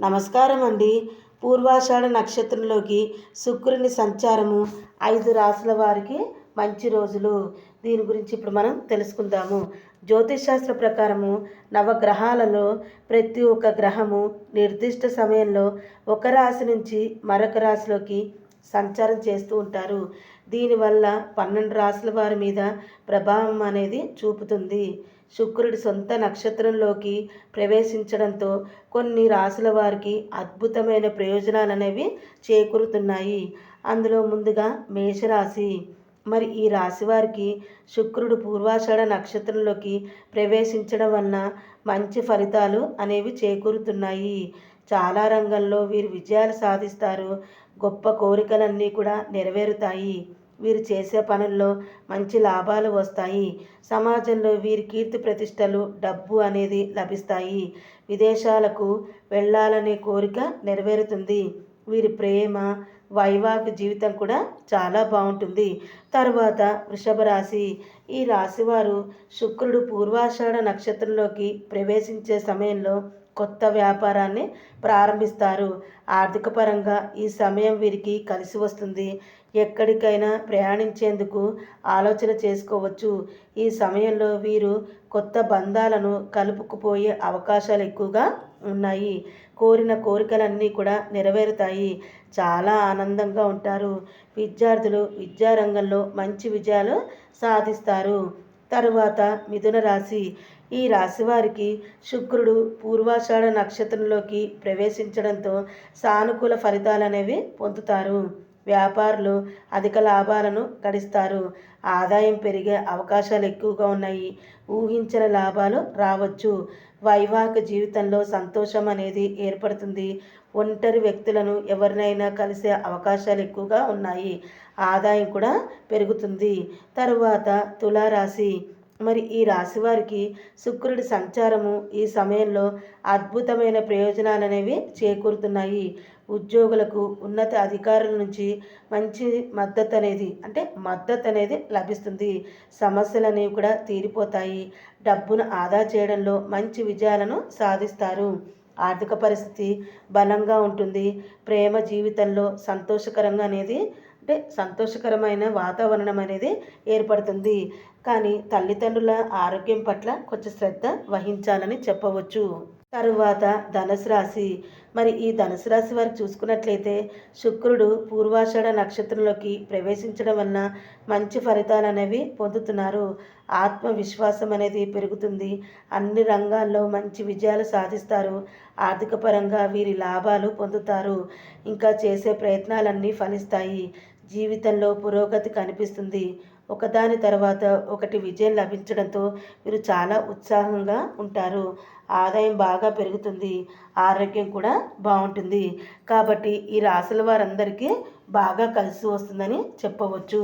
నమస్కారం అండి పూర్వాషాఢ నక్షత్రంలోకి శుక్రుని సంచారము ఐదు రాసుల వారికి మంచి రోజులు. దీని గురించి ఇప్పుడు మనం తెలుసుకుందాము. జ్యోతిషాస్త్ర ప్రకారము నవగ్రహాలలో ప్రతి ఒక్క గ్రహము నిర్దిష్ట సమయంలో ఒక రాశి నుంచి మరొక రాశిలోకి సంచారం చేస్తూ ఉంటారు. దీనివల్ల పన్నెండు రాసుల వారి మీద ప్రభావం అనేది చూపుతుంది. శుక్రుడి సొంత నక్షత్రంలోకి ప్రవేశించడంతో కొన్ని రాసుల వారికి అద్భుతమైన ప్రయోజనాలు అనేవి చేకూరుతున్నాయి. అందులో ముందుగా మేషరాశి. మరి ఈ రాశి వారికి శుక్రుడు పూర్వాషాఢ నక్షత్రంలోకి ప్రవేశించడం వలన మంచి ఫలితాలు అనేవి చేకూరుతున్నాయి. చాలా రంగంలో వీరు విజయాలు సాధిస్తారు. గొప్ప కోరికలన్నీ కూడా నెరవేరుతాయి. వీరు చేసే పనుల్లో మంచి లాభాలు వస్తాయి. సమాజంలో వీరి కీర్తి ప్రతిష్టలు డబ్బు అనేది లభిస్తాయి. విదేశాలకు వెళ్ళాలనే కోరిక నెరవేరుతుంది. వీరి ప్రేమ వైవాహిక జీవితం కూడా చాలా బాగుంటుంది. తర్వాత వృషభ రాశి. ఈ రాశివారు శుక్రుడు పూర్వాషాఢ నక్షత్రంలోకి ప్రవేశించే సమయంలో కొత్త వ్యాపారాన్ని ప్రారంభిస్తారు. ఆర్థిక పరంగా ఈ సమయం వీరికి కలిసి వస్తుంది. ఎక్కడికైనా ప్రయాణించేందుకు ఆలోచన చేసుకోవచ్చు. ఈ సమయంలో వీరు కొత్త బంధాలను కలుపుకుపోయే అవకాశాలు ఎక్కువగా ఉన్నాయి. కోరిన కోరికలన్నీ కూడా నెరవేరుతాయి. చాలా ఆనందంగా ఉంటారు. విద్యార్థులు విద్యారంగంలో మంచి విజయాలు సాధిస్తారు. తరువాత మిథున రాశి. ఈ రాశి వారికి శుక్రుడు పూర్వాషాఢ నక్షత్రంలోకి ప్రవేశించడంతో సానుకూల ఫలితాలు అనేవి పొందుతారు. వ్యాపారులు అధిక లాభాలను గడిస్తారు. ఆదాయం పెరిగే అవకాశాలు ఎక్కువగా ఉన్నాయి. ఊహించిన లాభాలు రావచ్చు. వైవాహిక జీవితంలో సంతోషం అనేది ఏర్పడుతుంది. ఒంటరి వ్యక్తులను ఎవరినైనా కలిసే అవకాశాలు ఎక్కువగా ఉన్నాయి. ఆదాయం కూడా పెరుగుతుంది. తరువాత తులారాశి. మరి ఈ రాశి వారికి శుక్రుడి సంచారము ఈ సమయంలో అద్భుతమైన ప్రయోజనాలు అనేవి చేకూరుతున్నాయి. ఉద్యోగులకు ఉన్నత అధికారుల నుంచి మంచి మద్దతు అనేది అంటే మద్దతు అనేది లభిస్తుంది. సమస్యలు అనేవి కూడా తీరిపోతాయి. డబ్బును ఆదా చేయడంలో మంచి విజయాలను సాధిస్తారు. ఆర్థిక పరిస్థితి బలంగా ఉంటుంది. ప్రేమ జీవితంలో సంతోషకరంగా అనేది అంటే సంతోషకరమైన వాతావరణం అనేది ఏర్పడుతుంది. కానీ తల్లిదండ్రుల ఆరోగ్యం పట్ల కొంచెం శ్రద్ధ వహించాలని చెప్పవచ్చు. తరువాత ధనుసు రాశి. మరి ఈ ధనుసు రాశి వారు చూసుకున్నట్లయితే శుక్రుడు పూర్వాషాఢ నక్షత్రంలోకి ప్రవేశించడం వలన మంచి ఫలితాలు అనేవి పొందుతున్నారు. ఆత్మవిశ్వాసం అనేది పెరుగుతుంది. అన్ని రంగాల్లో మంచి విజయాలు సాధిస్తారు. ఆర్థిక పరంగా వీరి లాభాలు పొందుతారు. ఇంకా చేసే ప్రయత్నాలన్నీ ఫలిస్తాయి. జీవితంలో పురోగతి కనిపిస్తుంది. ఒకదాని తర్వాత ఒకటి విజయం లభించడంతో మీరు చాలా ఉత్సాహంగా ఉంటారు. ఆదాయం బాగా పెరుగుతుంది. ఆరోగ్యం కూడా బాగుంటుంది. కాబట్టి ఈ రాసుల వారందరికీ బాగా కలిసి వస్తుందని చెప్పవచ్చు.